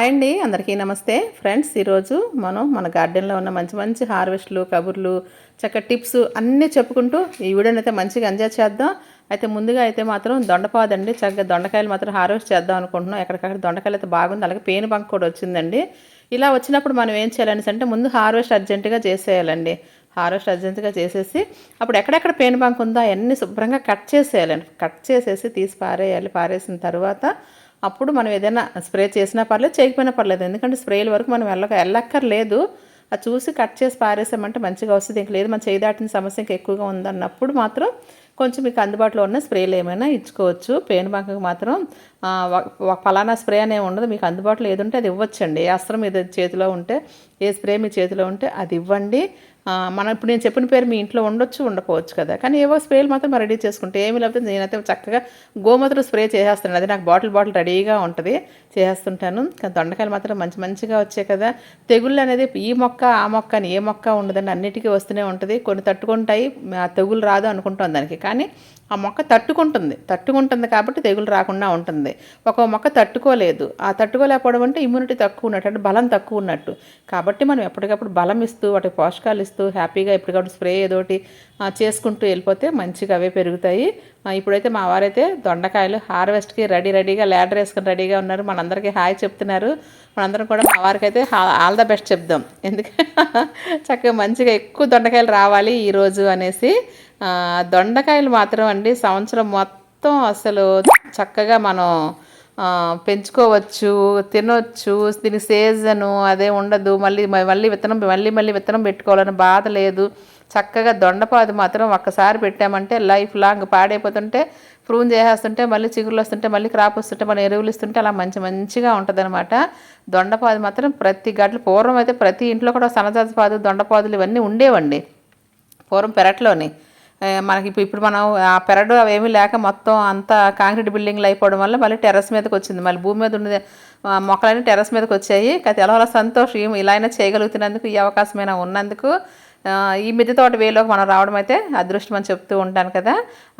Hi అండి అందరికీ నమస్తే. ఫ్రెండ్స్ ఈరోజు మనం మన గార్డెన్లో ఉన్న మంచి మంచి హార్వెస్ట్లు కబుర్లు చక్క టిప్స్ అన్నీ చెప్పుకుంటూ ఈ వీడియోని అయితే మంచిగా ఎంజాయ్ చేద్దాం. అయితే ముందుగా అయితే మాత్రం దొండపాదండి. చక్కగా దొండకాయలు మాత్రం హార్వెస్ట్ చేద్దాం అనుకుంటున్నాం. ఎక్కడికక్కడ దొండకాయలు అయితే బాగుంది. అలాగే పేను బంక్ కూడా వచ్చిందండి. ఇలా వచ్చినప్పుడు మనం ఏం చేయాలని అంటే ముందు హార్వెస్ట్ అర్జెంటుగా చేసేయాలండి. హార్వెస్ట్ అర్జెంటుగా చేసేసి అప్పుడు ఎక్కడెక్కడ పేను బంక్ ఉందో అవన్నీ శుభ్రంగా కట్ చేసేయాలండి. కట్ చేసేసి తీసి పారేయాలి. పారేసిన తర్వాత అప్పుడు మనం ఏదైనా స్ప్రే చేసినా పర్లేదు చేయకపోయినా పర్లేదు. ఎందుకంటే స్ప్రేల వరకు మనం వెళ్ళక వెళ్ళక్కర్లేదు. అది చూసి కట్ చేసి పారేసామంటే మంచిగా వస్తుంది. ఇంక లేదు మనం చేయి దాటిన సమస్య ఇంకా ఎక్కువగా ఉందన్నప్పుడు మాత్రం కొంచెం మీకు అందుబాటులో ఉన్న స్ప్రేలు ఏమైనా ఇచ్చుకోవచ్చు. పెయిన్ బంకకు మాత్రం ఫలానా స్ప్రే అనే ఉండదు. మీకు అందుబాటులో ఏది ఉంటే అది ఇవ్వచ్చండి. ఏ అస్త్రం మీద చేతిలో ఉంటే ఏ స్ప్రే మీ చేతిలో ఉంటే అది ఇవ్వండి. మనం ఇప్పుడు నేను చెప్పిన పేరు మీ ఇంట్లో ఉండొచ్చు ఉండకపోవచ్చు కదా. కానీ ఏవో స్ప్రేలు మాత్రం రెడీ చేసుకుంటే ఏమి లేకపోతే నేనైతే చక్కగా గోమూత్రం స్ప్రే చేసేస్తాను. అది నాకు బాటిల్ బాటిల్ రెడీగా ఉంటుంది చేసేస్తుంటాను. కానీ దొండకాయలు మాత్రం మంచి మంచిగా వచ్చాయి కదా. తెగుళ్ళు అనేది ఈ మొక్క ఆ మొక్క అని ఏ మొక్క ఉండదండి అన్నిటికీ వస్తూనే ఉంటుంది. కొన్ని తట్టుకుంటాయి ఆ తెగులు రాదు అనుకుంటాం దానికి. కానీ ఆ మొక్క తట్టుకుంటుంది. తట్టుకుంటుంది కాబట్టి తెగులు రాకుండా ఉంటుంది. ఒక మొక్క తట్టుకోలేదు. ఆ తట్టుకోలేకపోవడం అంటే ఇమ్యూనిటీ తక్కువ ఉన్నట్టు అంటే బలం తక్కువ ఉన్నట్టు. కాబట్టి మనం ఎప్పటికప్పుడు బలం ఇస్తూ వాటికి పోషకాలు ఇస్తూ హ్యాపీగా ఎప్పటికప్పుడు స్ప్రే ఏదోటి చేసుకుంటూ వెళ్ళిపోతే మంచిగా అవే పెరుగుతాయి. ఇప్పుడైతే మా వారైతే దొండకాయలు హార్వెస్ట్కి రెడీ రెడీగా ల్యాడర్ వేసుకుని రెడీగా ఉన్నారు. మనందరికీ హాయ్ చెప్తున్నారు. మనందరం కూడా మా వారికి అయితే ఆల్ ద బెస్ట్ చెప్దాం. ఎందుకంటే చక్కగా మంచిగా ఎక్కువ దొండకాయలు రావాలి ఈరోజు అనేసి దొండకాయలు మాత్రం అండి సంవత్సరం మొత్తం అసలు చక్కగా మనం పెంచుకోవచ్చు తినొచ్చు. దీని సీజను అదే ఉండదు. మళ్ళీ మళ్ళీ విత్తనం మళ్ళీ మళ్ళీ విత్తనం పెట్టుకోవాలని బాధ లేదు. చక్కగా దొండపాది మాత్రం ఒక్కసారి పెట్టామంటే లైఫ్ లాంగ్ పాడైపోతుంటే ప్రూన్ చేసేస్తుంటే మళ్ళీ చిగురులు వస్తుంటే మళ్ళీ క్రాప్ వస్తుంటే మనం ఎరువులు ఇస్తుంటే అలా మంచి మంచిగా ఉంటుందన్నమాట. దొండపాదు దొండపాది మాత్రం ప్రతి గడ్లు పూర్వం అయితే ప్రతి ఇంట్లో కూడా సన్నజాతి పాదు దొండపాదులు ఇవన్నీ ఉండేవండి. పూర్వం పెరట్లోని. మనకి ఇప్పుడు ఇప్పుడు మనం ఆ పెరడు అవేమీ లేక మొత్తం అంతా కాంక్రీట్ బిల్డింగ్లు అయిపోవడం వల్ల మళ్ళీ టెర్రస్ మీదకి వచ్చింది. మళ్ళీ భూమి మీద ఉన్నది మొక్కలన్నీ టెర్రస్ మీదకి వచ్చాయి. కాకపోతే ఎలా సంతోషం. ఇలా అయినా చేయగలుగుతున్నందుకు ఈ అవకాశమైనా ఉన్నందుకు ఈ మిద్దె తోట వేలోకి మనం రావడం అయితే అదృష్టం అని చెప్తూ ఉంటాను కదా.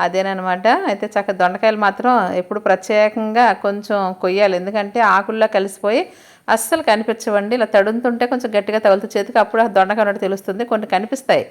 అదేనమాట అయితే చక్కగా దొండకాయలు మాత్రం ఎప్పుడు ప్రత్యేకంగా కొంచెం కొయ్యాలి. ఎందుకంటే ఆకుల్లో కలిసిపోయి అస్సలు కనిపించవండి. ఇలా తడుతుంటే కొంచెం గట్టిగా తగులుతూ చేతికి అప్పుడు ఆ దొండకాయ ఉన్నట్టు తెలుస్తుంది. కొన్ని కనిపిస్తాయి.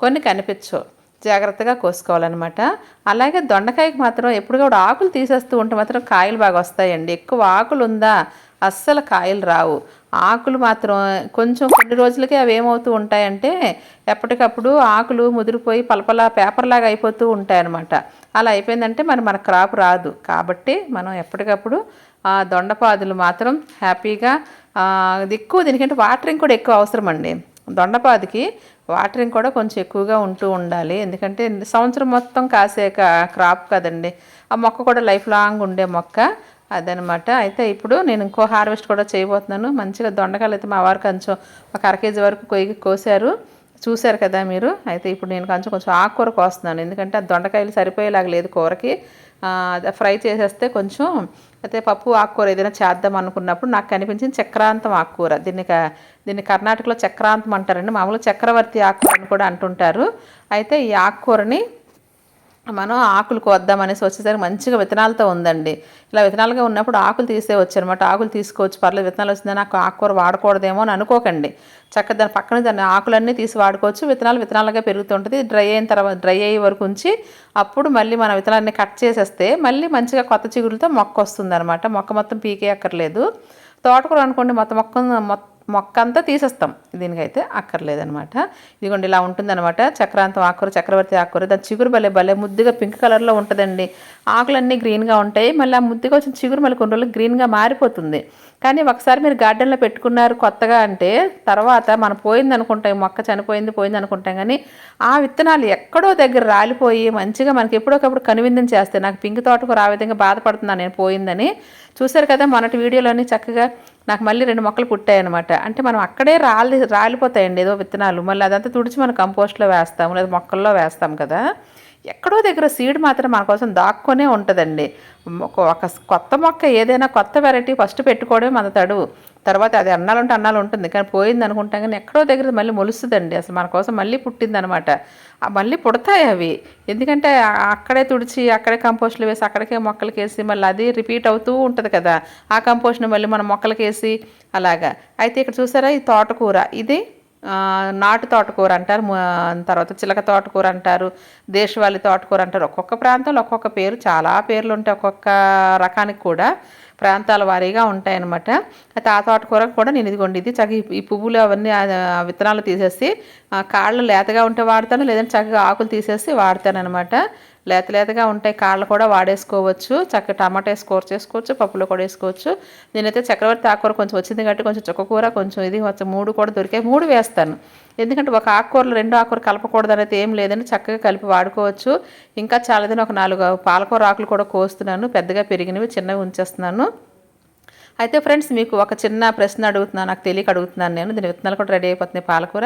కొన్ని కనిపించవు. జాగ్రత్తగా కోసుకోవాలన్నమాట. అలాగే దొండకాయకి మాత్రం ఎప్పుడు కూడా ఆకులు తీసేస్తూ ఉంటే మాత్రం కాయలు బాగా వస్తాయండి. ఎక్కువ ఆకులు ఉందా అస్సలు కాయలు రావు. ఆకులు మాత్రం కొంచెం కొన్ని రోజులకే అవి ఏమవుతూ ఉంటాయంటే ఎప్పటికప్పుడు ఆకులు ముదిరిపోయి పలపలా పేపర్లాగా అయిపోతూ ఉంటాయన్నమాట. అలా అయిపోయిందంటే మరి మన క్రాప్ రాదు. కాబట్టి మనం ఎప్పటికప్పుడు ఆ దొండపాదులు మాత్రం హ్యాపీగా ఎక్కువ దీనికంటే వాటరింగ్ కూడా ఎక్కువ అవసరం అండి దొండపాదికి వాటరింగ్ కూడా కొంచెం ఎక్కువగా ఉంటూ ఉండాలి. ఎందుకంటే సంవత్సరం మొత్తం కాసే క- క్రాప్ కదండి. ఆ మొక్క కూడా లైఫ్ లాంగ్ ఉండే మొక్క. అదనమాట. అయితే ఇప్పుడు నేను ఇంకో హార్వెస్ట్ కూడా చేయబోతున్నాను. మంచిగా దొండకాయలు అయితే మా వారు కొంచెం ఒక అర కేజీ వరకు కొయ్యి కోసారు. చూశారు కదా మీరు? అయితే ఇప్పుడు నేను కొంచెం కొంచెం ఆకుకూర కోస్తున్నాను. ఎందుకంటే ఆ దొండకాయలు సరిపోయేలాగా లేదు కూరకి. ఫ్రై చేసేస్తే కొంచెం అయితే పప్పు ఆకుకూర ఏదైనా చేద్దాం అనుకున్నప్పుడు నాకు కనిపించింది చక్రాంతం ఆకుకూర. దీన్ని దీన్ని కర్ణాటకలో చక్రాంతం అంటారండి. మామూలుగా చక్రవర్తి ఆకుకూర అని కూడా అంటుంటారు. అయితే ఈ ఆకుకూరని మనం ఆకులు కోద్దాం అనేసి వచ్చేసరికి మంచిగా విత్తనాలతో ఉందండి. ఇలా విత్తనాలుగా ఉన్నప్పుడు ఆకులు తీసే వచ్చారనమాట ఆకులు తీసుకోవచ్చు పర్లేదు విత్తనాలు వచ్చిందని నాకు ఆకుకూర వాడకూడదేమో అని అనుకోకండి. చక్కగా దాని పక్కన దాన్ని ఆకులన్నీ తీసి వాడుకోవచ్చు. విత్తనాలు విత్తనాలుగా పెరుగుతుంటుంది. డ్రై అయిన తర్వాత డ్రై అయ్యే వరకు ఉంచి అప్పుడు మళ్ళీ మన విత్తనాన్ని కట్ చేసేస్తే మళ్ళీ మంచిగా కొత్త చిగురులతో మొక్క వస్తుంది అనమాట మొక్క మొత్తం పీకే అక్కర్లేదు తోటకూర అనుకోండి మొత్తం మొక్క మొత్తం మొక్క అంతా తీసేస్తాం. దీనికైతే అక్కర్లేదనమాట. ఇదిగోండి ఇలా ఉంటుందన్నమాట చక్రాంతం ఆకుకూర చక్రవర్తి ఆకుకూర. దాని చిగురు భలే భలే ముద్దుగా పింక్ కలర్లో ఉంటుందండి. ఆకులన్నీ గ్రీన్గా ఉంటాయి. మళ్ళీ ఆ ముద్దుగా వచ్చిన చిగురు మళ్ళీ కొన్ని రోజులు గ్రీన్గా మారిపోతుంది. కానీ ఒకసారి మీరు గార్డెన్లో పెట్టుకున్నారు కొత్తగా అంటే తర్వాత మనం పోయింది అనుకుంటాం మొక్క చనిపోయింది పోయింది అనుకుంటాం కానీ ఆ విత్తనాలు ఎక్కడో దగ్గర రాలిపోయి మంచిగా మనకి ఎప్పుడొకప్పుడు కనువిందం చేస్తాయి. నాకు పింక్ తోటకు ఆ విధంగా బాధపడుతున్నాను నేను పోయిందని. చూశారు కదా మొన్నటి వీడియోలోని చక్కగా నాకు మళ్ళీ రెండు మొక్కలు పుట్టాయన్నమాట. అంటే మనం అక్కడే రాలి రాలిపోతాయండి ఏదో విత్తనాలు. మళ్ళీ అదంతా తుడిచి మనం కంపోస్ట్లో వేస్తాం లేదా మొక్కల్లో వేస్తాం కదా. ఎక్కడో దగ్గర సీడ్ మాత్రం మన కోసం దాక్కొనే ఉంటుందండి. ఒక కొత్త మొక్క ఏదైనా కొత్త వెరైటీ ఫస్ట్ పెట్టుకోవడమే మన తడువు. తర్వాత అది అన్నాలంటే అన్నాలు ఉంటుంది. కానీ పోయింది అనుకుంటాం కానీ ఎక్కడో దగ్గర మళ్ళీ మొలుస్తుందండి. అసలు మన కోసం మళ్ళీ పుట్టింది అనమాట మళ్ళీ పుడతాయి అవి. ఎందుకంటే అక్కడే తుడిచి అక్కడే కంపోస్ట్లు వేసి అక్కడికే మొక్కలకి వేసి మళ్ళీ అది రిపీట్ అవుతూ ఉంటుంది కదా. ఆ కంపోస్ట్ని మళ్ళీ మనం మొక్కలకి వేసి అలాగా. అయితే ఇక్కడ చూసారా ఈ తోటకూర? ఇది నాటు తోటకూర అంటారు తర్వాత చిలక తోటకూర అంటారు దేశవాళీ తోటకూర అంటారు. ఒక్కొక్క ప్రాంతంలో ఒక్కొక్క పేరు చాలా పేర్లు ఉంటాయి ఒక్కొక్క రకానికి కూడా. ప్రాంతాల వారీగా ఉంటాయన్నమాట. అయితే ఆ తోటకూర కూడా నేను ఇదిగోండి ఇది చక్కగా ఈ- పువ్వులు అవన్నీ విత్తనాలు తీసేసి కాళ్ళు లేతగా ఉంటే వాడతాను లేదంటే చక్కగా ఆకులు తీసేసి వాడతాను అనమాట లేత లేతగా ఉంటాయి కాళ్ళు కూడా వాడేసుకోవచ్చు చక్కగా టమాటా వేసి కూర చేసుకోవచ్చు పప్పులో కూడా వేసుకోవచ్చు. నేనైతే చక్రవర్తి ఆకుకూర కొంచెం వచ్చింది కాబట్టి కొంచెం చుక్కకూర కొంచెం ఇది కొంచెం మూడు కూడా దొరికాయి. మూడు వేస్తాను. ఎందుకంటే ఒక ఆకుకూరలు రెండు ఆకుకూర కలపకూడదు అనేది ఏం లేదని చక్కగా కలిపి వాడుకోవచ్చు. ఇంకా చాలాదని ఒక నాలుగు పాలకూర ఆకులు కూడా కోస్తున్నాను. పెద్దగా పెరిగినవి చిన్నవి ఉంచేస్తున్నాను. అయితే ఫ్రెండ్స్ మీకు ఒక చిన్న ప్రశ్న అడుగుతున్నాను. నాకు తెలియక అడుగుతున్నాను నేను. దీని విత్తనాలు కూడా రెడీ అయిపోతున్నాయి. పాలకూర.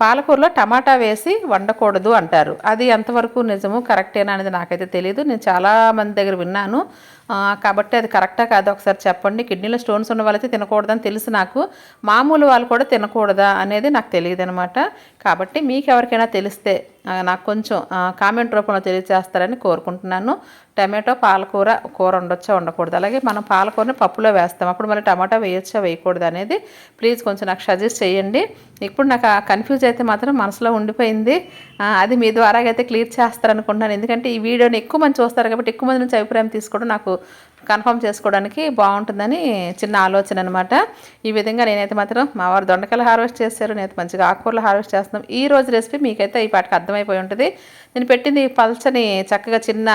పాలకూరలో టమాటా వేసి వండకూడదు అంటారు. అది ఎంతవరకు నిజము కరెక్టేనా అనేది నాకైతే తెలియదు నేను చాలా మంది దగ్గర విన్నాను. కాబట్టి అది కరెక్టా కాదు ఒకసారి చెప్పండి. కిడ్నీలో స్టోన్స్ ఉన్న వాళ్ళైతే తినకూడదని తెలుసు నాకు. మామూలు వాళ్ళు కూడా తినకూడదా అనేది నాకు తెలియదు అనమాట కాబట్టి మీకు ఎవరికైనా తెలిస్తే నాకు కొంచెం కామెంట్ రూపంలో తెలియజేస్తారని కోరుకుంటున్నాను. టమాటో పాలకూర కూర ఉండొచ్చా ఉండకూడదు అలాగే మనం పాలకూరని పప్పులో వేస్తాం. అప్పుడు మళ్ళీ టమాటా వేయొచ్చా వేయకూడదు అనేది ప్లీజ్ కొంచెం నాకు సజెస్ట్ చేయండి. ఇప్పుడు నాకు ఆ కన్ఫ్యూజ్ అయితే మాత్రం మనసులో ఉండిపోయింది. అది మీ ద్వారా అయితే క్లియర్ చేస్తారనుకుంటున్నాను. ఎందుకంటే ఈ వీడియోని ఎక్కువ మంది చూస్తారు కాబట్టి ఎక్కువ మంది నుంచి అభిప్రాయం తీసుకోవడం నాకు కన్ఫర్మ్ చేసుకోవడానికి బాగుంటుందని చిన్న ఆలోచన అనమాట ఈ విధంగా నేనైతే మాత్రం మా వారు దొండకాయలు హార్వెస్ట్ చేశారు. నేను మంచిగా ఆకుకూరలు హార్వెస్ట్ చేస్తున్నాం. ఈ రోజు రెసిపీ మీకైతే ఈ పాటికి అర్థమైపోయి ఉంటుంది. నేను పెట్టింది పల్చని చక్కగా చిన్న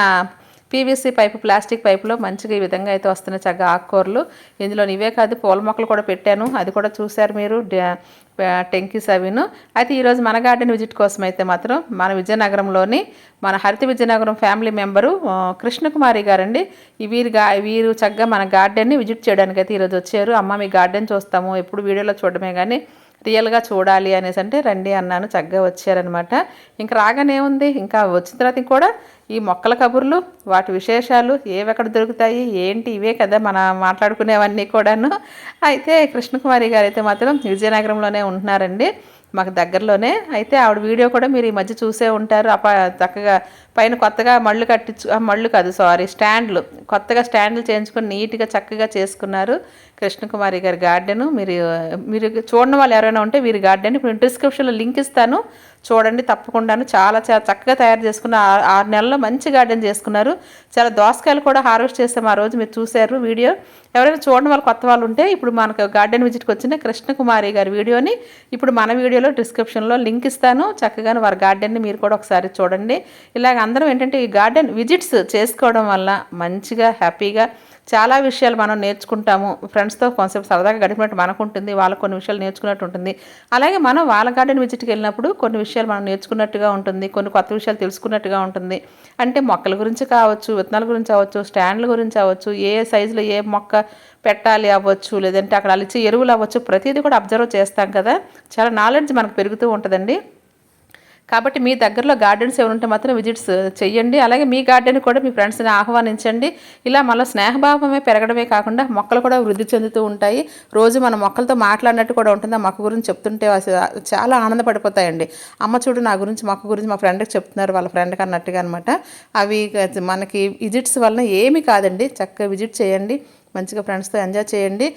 పీవీసీ పైపు ప్లాస్టిక్ పైపులో మంచిగా ఈ విధంగా అయితే వస్తున్నాయి చక్కగా ఆకుకూరలు. ఇందులో ఇవే కాదు పూల మొక్కలు కూడా పెట్టాను. అది కూడా చూశారు మీరు డ్యా- టెంకీస్ అవిను అయితే ఈరోజు మన గార్డెన్ విజిట్ కోసం అయితే మాత్రం మన విజయనగరంలోని మన హరిత విజయనగరం ఫ్యామిలీ మెంబరు కృష్ణకుమారి గారండి. ఈ వీరు గా వీరు చక్కగా మన గార్డెన్ని విజిట్ చేయడానికి అయితే ఈరోజు వచ్చారు. అమ్మ మీ గార్డెన్ చూస్తాము ఎప్పుడు వీడియోలో చూడడమే కానీ రియల్గా చూడాలి అనేసి అంటే రండి అన్నాను చక్కగా వచ్చారనమాట. ఇంకా రాగానే ఉంది ఇంకా వచ్చిన తర్వాత కూడా ఈ మొక్కల కబుర్లు వాటి విశేషాలు ఏవెక్కడ దొరుకుతాయి ఏంటి ఇవే కదా మన మాట్లాడుకునేవన్నీ కూడాను. అయితే కృష్ణకుమారి గారు అయితే మాత్రం విజయనగరంలోనే ఉంటున్నారండి. మాకు దగ్గరలోనే. అయితే ఆవిడ వీడియో కూడా మీరు ఈ మధ్య చూసే ఉంటారు. అప చక్కగా పైన కొత్తగా మళ్ళు కట్టించు ఆ, మళ్ళు కాదు సారీ స్టాండ్లు. కొత్తగా స్టాండ్లు చేయించుకొని నీట్గా చక్కగా చేసుకున్నారు. కృష్ణకుమారి గారి గార్డెను. మీరు మీరు చూడని వాళ్ళు ఎవరైనా ఉంటే వీరి గార్డెన్ ఇప్పుడు డిస్క్రిప్షన్లో లింక్ ఇస్తాను. చూడండి తప్పకుండాను. చాలా చాలా చక్కగా తయారు చేసుకున్న ఆరు నెలల్లో మంచి గార్డెన్ చేసుకున్నారు. చాలా దోసకాయలు కూడా హార్వెస్ట్ చేస్తాం ఆ రోజు. మీరు చూశారు వీడియో. ఎవరైనా చూడని వాళ్ళు కొత్త వాళ్ళు ఉంటే ఇప్పుడు మనకు గార్డెన్ విజిట్కి వచ్చిన కృష్ణకుమారి గారి వీడియోని ఇప్పుడు మన వీడియోలో డిస్క్రిప్షన్లో లింక్ ఇస్తాను. చక్కగాను వారి గార్డెన్ని మీరు కూడా ఒకసారి చూడండి. ఇలాగ అందరం ఏంటంటే ఈ గార్డెన్ విజిట్స్ చేసుకోవడం వల్ల మంచిగా హ్యాపీగా చాలా విషయాలు మనం నేర్చుకుంటాము. ఫ్రెండ్స్తో కొంచెం సరదాగా గడిపినట్టు మనకు ఉంటుంది వాళ్ళకు కొన్ని విషయాలు నేర్చుకున్నట్టు ఉంటుంది. అలాగే మనం వాళ్ళ గార్డెన్ విజిట్కి వెళ్ళినప్పుడు కొన్ని విషయాలు మనం నేర్చుకున్నట్టుగా ఉంటుంది. కొన్ని కొత్త విషయాలు తెలుసుకున్నట్టుగా ఉంటుంది. అంటే మొక్కల గురించి కావచ్చు విత్తనాల గురించి అవ్వచ్చు స్టాండ్ల గురించి అవ్వచ్చు ఏ సైజులో ఏ మొక్క పెట్టాలి అవ్వచ్చు లేదంటే అక్కడ అలిచి ఎరువులు అవ్వచ్చు ప్రతిదీ కూడా అబ్జర్వ్ చేస్తాం కదా. చాలా నాలెడ్జ్ మనకు పెరుగుతూ ఉంటుందండి. కాబట్టి మీ దగ్గరలో గార్డెన్స్ ఎవరుంటే మాత్రం విజిట్స్ uh, చేయండి అలాగే మీ గార్డెన్ కూడా మీ ఫ్రెండ్స్ని ఆహ్వానించండి. ఇలా మనలో స్నేహభావమే పెరగడమే కాకుండా మొక్కలు కూడా వృద్ధి చెందుతూ ఉంటాయి. రోజు మన మొక్కలతో మాట్లాడినట్టు కూడా ఉంటుంది. ఆ మొక్క గురించి చెప్తుంటే చాలా ఆనందపడిపోతాయండి. అమ్మ చూడు నా గురించి మొక్క గురించి మా ఫ్రెండ్కి చెప్తున్నారు. వాళ్ళ ఫ్రెండ్కి అన్నట్టుగా అనమాట అవి మనకి విజిట్స్ వలన ఏమి కాదండి. చక్కగా విజిట్ చేయండి. మంచిగా ఫ్రెండ్స్తో ఎంజాయ్ చేయండి.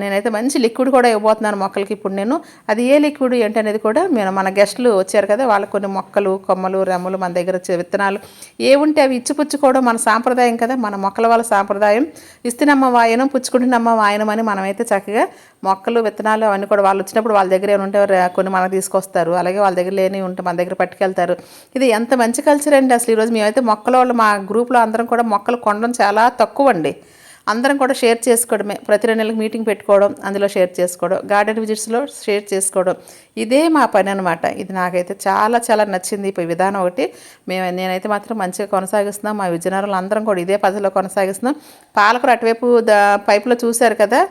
నేనైతే మంచి లిక్విడ్ కూడా ఇవ్వబోతున్నాను మొక్కలకి ఇప్పుడు నేను. అది ఏ లిక్విడ్ ఏంటి అనేది కూడా నేను మన గెస్ట్లు వచ్చారు కదా వాళ్ళకి కొన్ని మొక్కలు కొమ్మలు రెమ్మలు మన దగ్గర వచ్చే విత్తనాలు. ఏ ఉంటే అవి ఇచ్చిపుచ్చుకోవడం మన సాంప్రదాయం కదా మన మొక్కల వాళ్ళ సాంప్రదాయం. ఇస్తినమ్మ వాయనం పుచ్చుకుంటున్నమ్మ వాయనం అని మనమైతే చక్కగా మొక్కలు విత్తనాలు అవన్నీ కూడా వాళ్ళు వచ్చినప్పుడు వాళ్ళ దగ్గర ఏమైనా ఉంటే కొన్ని మనకు తీసుకొస్తారు. అలాగే వాళ్ళ దగ్గర లేని ఉంటే మన దగ్గర పట్టుకెళ్తారు. ఇది ఎంత మంచి కల్చర్ అండి అసలు ఈరోజు మేమైతే మొక్కల వాళ్ళు మా గ్రూప్లో అందరం కూడా మొక్కలు కొనడం చాలా తక్కువ అండి అందరం కూడా షేర్ చేసుకోవడమే. ప్రతి రెండు నెలలకు మీటింగ్ పెట్టుకోవడం అందులో షేర్ చేసుకోవడం గార్డెన్ విజిట్స్లో షేర్ చేసుకోవడం. ఇదే మా పని అనమాట ఇది నాకైతే చాలా చాలా నచ్చింది. ఈ విధానం ఒకటి మేము నేనైతే మాత్రం మంచిగా కొనసాగిస్తున్నాం. మా విజయనగరంలో అందరం కూడా ఇదే పద్ధతిలో కొనసాగిస్తున్నాం. పాలకూర అటువైపు పైపులో చూశారు కదా?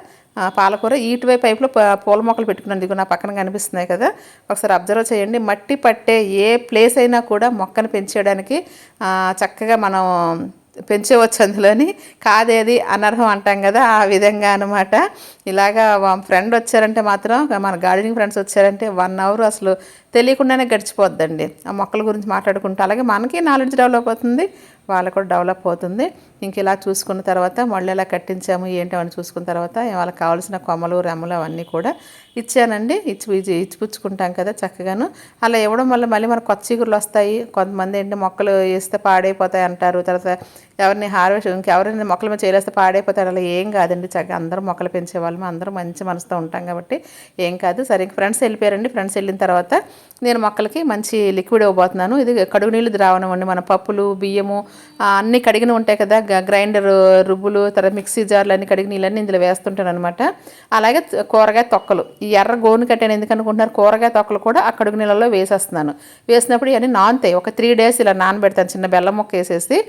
పాలకూర ఇటువైపు పైపులో ప- పూల మొక్కలు పెట్టుకున్నాను. ఇదిగో నా పక్కన కనిపిస్తున్నాయి కదా? ఒకసారి అబ్జర్వ్ చేయండి. మట్టి పట్టే ఏ ప్లేస్ అయినా కూడా మొక్కను పెంచేయడానికి చక్కగా మనం పెంచవచ్చు అందులోని. కాదేది? అనర్హం అంటాం కదా ఆ విధంగా అనమాట ఇలాగా మా ఫ్రెండ్ వచ్చారంటే మాత్రం మన గార్డెనింగ్ ఫ్రెండ్స్ వచ్చారంటే వన్ అవర్ అసలు తెలియకుండానే గడిచిపోద్దండి. ఆ మొక్కల గురించి మాట్లాడుకుంటూ అలాగే మనకి నాలెడ్జ్ డెవలప్ అవుతుంది వాళ్ళకు కూడా డెవలప్ అవుతుంది. ఇంక ఇలా చూసుకున్న తర్వాత మళ్ళీ ఎలా కట్టించాము ఏంటి అవన్నీ చూసుకున్న తర్వాత వాళ్ళకి కావాల్సిన కొమ్మలు రెమ్మలు అవన్నీ కూడా ఇచ్చానండి. ఇచ్చి ఇచ్చి ఇచ్చిపుచ్చుకుంటాం కదా చక్కగాను. అలా ఇవ్వడం వల్ల మళ్ళీ మనకు కొత్త చిగురులు వస్తాయి. కొంతమంది ఏంటి మొక్కలు వేస్తే పాడైపోతాయి అంటారు. తర్వాత ఎవరిని హార్వెస్ట్ ఇంకెవరైనా మొక్కల మీద చేయలేస్తే పాడైపోతారు. అలా ఏం కాదండి. చక్కగా అందరూ మొక్కలు పెంచే వాళ్ళము అందరూ మంచి మనసుతో ఉంటాం కాబట్టి ఏం కాదు. సరే ఇంక ఫ్రెండ్స్ వెళ్ళిపోయారండి. ఫ్రెండ్స్ వెళ్ళిన తర్వాత నేను మొక్కలకి మంచి లిక్విడ్ ఇవ్వబోతున్నాను. ఇది కడుగు నీళ్ళు ద్రావణం అండి. మన పప్పులు బియ్యము అన్నీ కడిగిన ఉంటాయి కదా గ్రైండర్ రుబ్బులు తర్వాత మిక్సీ జార్లు అన్ని కడిగిన నీళ్ళన్నీ ఇందులో వేస్తుంటాను అనమాట అలాగే కూరగాయ తొక్కలు. ఈ ఎర్ర గోను కట్టాను ఎందుకనుకుంటున్నారు కూరగాయ తొక్కలు కూడా ఆ కడుగు నీళ్ళలో వేసేస్తున్నాను. వేసినప్పుడు ఇవన్నీ నానుతాయి. ఒక త్రీ డేస్ ఇలా నానబెడతాను. చిన్న బెల్లం ముక్క వేసేసి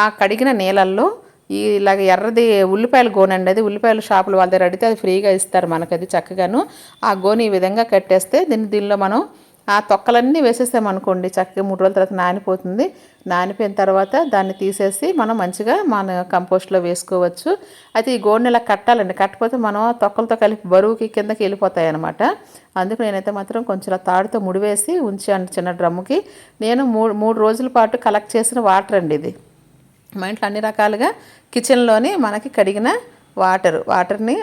ఆ కడిగిన నీళ్ళల్లో ఈ ఇలాగ ఎర్రది ఉల్లిపాయల గోని అండి అది. ఉల్లిపాయల షాపులు వాళ్ళ దగ్గర అడిగితే అది ఫ్రీగా ఇస్తారు మనకది అది చక్కగాను. ఆ గోని ఈ విధంగా కట్టేస్తే దీన్ని దీనిలో మనం ఆ తొక్కలన్నీ వేసేసామనుకోండి చక్కగా మూడు రోజుల తర్వాత నానిపోతుంది. నానిపోయిన తర్వాత దాన్ని తీసేసి మనం మంచిగా మన కంపోస్ట్లో వేసుకోవచ్చు. అయితే ఈ గోడిని ఇలా కట్టాలండి. కట్టకపోతే మనం తొక్కలతో కలిపి బరువుకి కిందకి వెళ్ళిపోతాయి అనమాట అందుకు నేనైతే మాత్రం కొంచెం తాడుతో ముడివేసి ఉంచాను చిన్న డ్రమ్ముకి. నేను మూడు మూడు రోజుల పాటు కలెక్ట్ చేసిన వాటర్ అండి ఇది. మా ఇంట్లో అన్ని రకాలుగా కిచెన్లోని మనకి కడిగిన వాటర్ వాటర్ని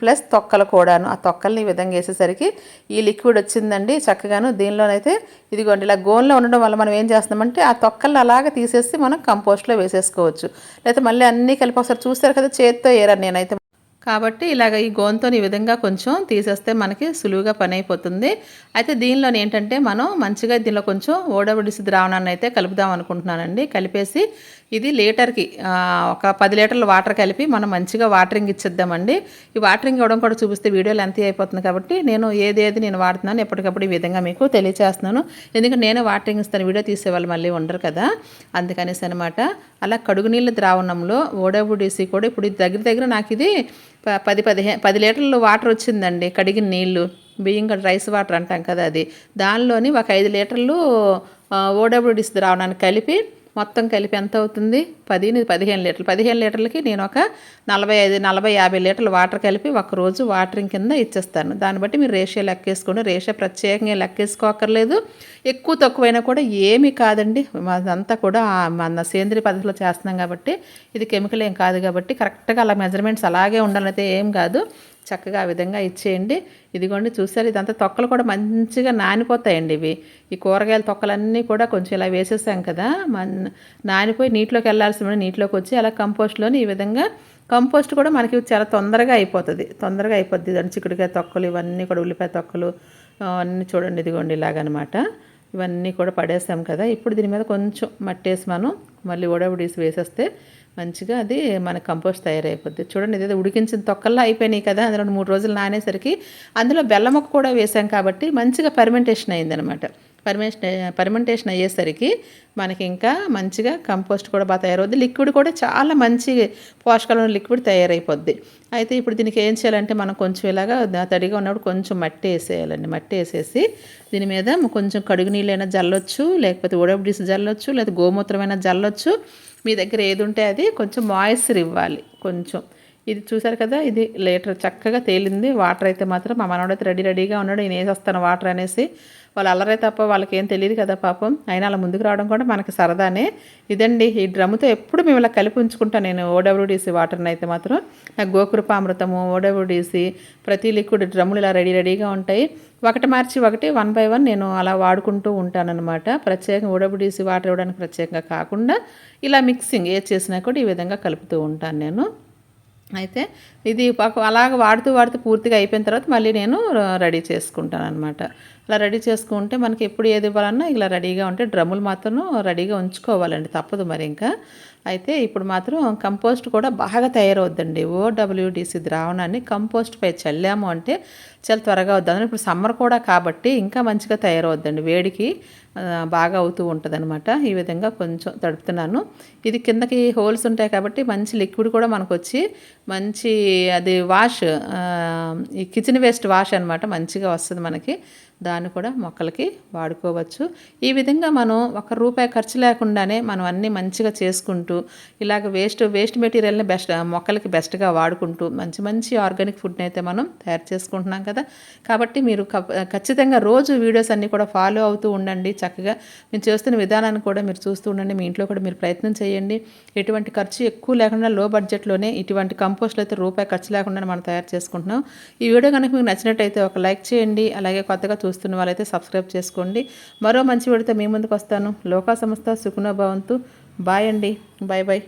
ప్లస్ తొక్కలు కూడాను. ఆ తొక్కల్ని ఈ విధంగా వేసేసరికి ఈ లిక్విడ్ వచ్చిందండి చక్కగాను. దీనిలోనైతే ఇదిగోండి ఇలా గోన్లో ఉండడం వల్ల మనం ఏం చేస్తున్నామంటే ఆ తొక్కల్ని అలాగ తీసేసి మనం కంపోస్ట్లో వేసేసుకోవచ్చు. లేకపోతే మళ్ళీ అన్నీ కలిపి ఒకసారి చూస్తారు కదా చేత్తో ఏరా నేనైతే. కాబట్టి ఇలాగ ఈ గోంతో ఈ విధంగా కొంచెం తీసేస్తే మనకి సులువుగా పని అయిపోతుంది. అయితే దీనిలో ఏంటంటే మనం మంచిగా దీనిలో కొంచెం ఓడబడిసి ద్రావణాన్ని అయితే కలుపుదాం అనుకుంటున్నానండి. కలిపేసి ఇది లీటర్కి ఒక పది లీటర్ల వాటర్ కలిపి మనం మంచిగా వాటరింగ్ ఇచ్చిద్దామండి. ఈ వాటరింగ్ ఇవ్వడం కూడా చూపిస్తే వీడియో లెంత్ అయిపోతుంది కాబట్టి నేను ఏది ఏది నేను వాడుతున్నాను ఎప్పటికప్పుడు ఈ విధంగా మీకు తెలియచేస్తున్నాను. ఎందుకంటే నేనే వాటరింగ్ ఇస్తాను వీడియో తీసేవాళ్ళు మళ్ళీ ఉండరు కదా. అందుకనేసి అనమాట అలా కడుగు నీళ్ళ ద్రావణంలో ఓడబుడిసి కూడా ఇప్పుడు ఇది దగ్గర దగ్గర నాకు ఇది ప- పది పదిహేను పది లీటర్లు వాటర్ వచ్చిందండి కడిగిన నీళ్ళు బియ్యం కడ రైస్ వాటర్ అంటాం కదా అది. దానిలోని ఒక ఐదు లీటర్లు ఓడబుడిసి ద్రావణాన్ని కలిపి మొత్తం కలిపి ఎంత అవుతుంది? పది పదిహేను లీటర్లు. పదిహేను లీటర్లకి నేను ఒక నలభై ఐదు నలభై యాభై లీటర్లు వాటర్ కలిపి ఒకరోజు వాటరింగ్ కింద ఇచ్చేస్తాను. దాన్ని బట్టి మీరు రేషియో లెక్కేసుకోండి. రేషియో ప్రత్యేకంగా లెక్కేసుకోకర్లేదు. ఎక్కువ తక్కువైనా కూడా ఏమీ కాదండి. అదంతా కూడా మన సేంద్రియ పద్ధతిలో చేస్తున్నాం కాబట్టి ఇది కెమికల్ ఏం కాదు కాబట్టి కరెక్ట్గా అలా మెజర్మెంట్స్ అలాగే ఉండాలైతే ఏం కాదు. చక్కగా ఆ విధంగా ఇచ్చేయండి. ఇదిగోండి చూసారు ఇదంతా తొక్కలు కూడా మంచిగా నానిపోతాయండి ఇవి. ఈ కూరగాయల తొక్కలన్నీ కూడా కొంచెం ఇలా వేసేసాం కదా. మన నానిపోయి నీటిలోకి వెళ్ళాల్సిన నీటిలోకి వచ్చి అలా కంపోస్ట్లోని ఈ విధంగా కంపోస్ట్ కూడా మనకి చాలా తొందరగా అయిపోతుంది. తొందరగా అయిపోద్ది దాని చిక్కుడుకాయ తొక్కలు ఇవన్నీ కూడా ఉల్లిపాయ తొక్కలు అన్నీ చూడండి ఇదిగోండి ఇలాగనమాట. ఇవన్నీ కూడా పడేస్తాం కదా. ఇప్పుడు దీని మీద కొంచెం మట్టేసి మనం మళ్ళీ ఉడబుడేసి వేసేస్తే మంచిగా అది మన కంపోస్ట్ తయారైపోద్ది. చూడండి ఇదేదో ఉడికించిన తొక్కల్లో అయిపోయినాయి కదా అందులో మూడు రోజులు నానేసరికి అందులో బెల్లం కూడా వేసాం కాబట్టి మంచిగా పర్మెంటేషన్ అయిందనమాట. పర్మెంటేషన్ పర్మెంటేషన్ అయ్యేసరికి మనకి ఇంకా మంచిగా కంపోస్ట్ కూడా బాగా తయారవుద్ది. లిక్విడ్ కూడా చాలా మంచి పోషకాలు లిక్విడ్ తయారైపోద్ది. అయితే ఇప్పుడు దీనికి ఏం చేయాలంటే మనం కొంచెం ఇలాగా తడిగా ఉన్నప్పుడు కొంచెం మట్టి వేసేయాలండి. మట్టి వేసేసి దీని మీద కొంచెం కడుగు నీళ్ళైనా జల్లొచ్చు లేకపోతే ఉడబడిసి జల్లొచ్చు లేదా గోమూత్రమైనా జల్లొచ్చు. మీ దగ్గర ఏది ఉంటే అది కొంచెం మాయిశ్చర్ ఇవ్వాలి. కొంచెం. ఇది చూసారు కదా ఇది లీటర్ చక్కగా తేలింది. వాటర్ అయితే మాత్రం మా మనవడైతే రెడీ రెడీగా ఉన్నాడు. నేను వేసేస్తాను వాటర్ అనేసి వాళ్ళు అల్లరే తప్ప వాళ్ళకి ఏం తెలియదు కదా పాపం. అయినా అలా ముందుకు రావడం కూడా మనకి సరదానే. ఇదండి ఈ డ్రమ్ముతో ఎప్పుడు మేము ఇలా కలిపి ఉంచుకుంటాను నేను. ఓడబ్ల్యూడిసి వాటర్ని అయితే మాత్రం. నాకు గోకృపామృతము ఓడబ్ల్యూడిసి ప్రతి లిక్విడ్ డ్రమ్ములు ఇలా రెడీ రెడీగా ఉంటాయి. ఒకటి మార్చి ఒకటి వన్ బై వన్ నేను అలా వాడుకుంటూ ఉంటానన్నమాట. ప్రత్యేకంగా ఓడబ్ల్యూడిసి వాటర్ ఇవ్వడానికి ప్రత్యేకంగా కాకుండా ఇలా మిక్సింగ్ ఏది చేసినా కూడా ఈ విధంగా కలుపుతూ ఉంటాను నేను. అయితే ఇది పాపం అలాగ వాడుతూ వాడుతూ పూర్తిగా అయిపోయిన తర్వాత మళ్ళీ నేను రెడీ చేసుకుంటాను అనమాట అలా రెడీ చేసుకుంటే మనకి ఎప్పుడు ఏది ఇవ్వాలన్నా ఇలా రెడీగా ఉంటే డ్రమ్ములు మాత్రం రెడీగా ఉంచుకోవాలండి తప్పదు మరి ఇంకా. అయితే ఇప్పుడు మాత్రం కంపోస్ట్ కూడా బాగా తయారవుద్దండి. ఓడబ్ల్యూడిసి ద్రావణాన్ని కంపోస్ట్పై చల్లాము అంటే చాలా త్వరగా వద్దాం ఇప్పుడు సమ్మర్ కూడా కాబట్టి ఇంకా మంచిగా తయారవుద్దండి వేడికి. బాగా అవుతూ ఉంటుంది ఈ విధంగా కొంచెం తడుపుతున్నాను. ఇది కిందకి హోల్స్ ఉంటాయి కాబట్టి మంచి లిక్విడ్ కూడా మనకు వచ్చి మంచి అది వాష్ ఈ కిచెన్ వేస్ట్ వాష్ అనమాట మంచిగా వస్తుంది మనకి. దాన్ని కూడా మొక్కలకి వాడుకోవచ్చు. ఈ విధంగా మనం ఒక రూపాయి ఖర్చు లేకుండానే మనం అన్నీ మంచిగా చేసుకుంటూ ఇలాగ వేస్ట్ వేస్ట్ మెటీరియల్ని బెస్ట్ మొక్కలకి బెస్ట్గా వాడుకుంటూ మంచి మంచి ఆర్గానిక్ ఫుడ్ని అయితే మనం తయారు చేసుకుంటున్నాం కదా. కాబట్టి మీరు కప్- ఖచ్చితంగా రోజు వీడియోస్ అన్నీ కూడా ఫాలో అవుతూ ఉండండి. చక్కగా మేము చేస్తున్న విధానాన్ని కూడా మీరు చూస్తూ ఉండండి. మీ ఇంట్లో కూడా మీరు ప్రయత్నం చేయండి. ఎటువంటి ఖర్చు ఎక్కువ లేకుండా లో బడ్జెట్లోనే ఇటువంటి కంపోస్ట్లు అయితే రూపాయి ఖర్చు లేకుండా మనం తయారు చేసుకుంటున్నాం. ఈ వీడియో కనుక మీకు నచ్చినట్టయితే ఒక లైక్ చేయండి. అలాగే కొత్తగా చూస్తున్న వాళ్ళైతే సబ్స్క్రైబ్ చేసుకోండి. మరో మంచి వీడితో మీ ముందుకు వస్తాను. లోకా సంస్థ సుఖనో బాయ్ అండి. Bye bye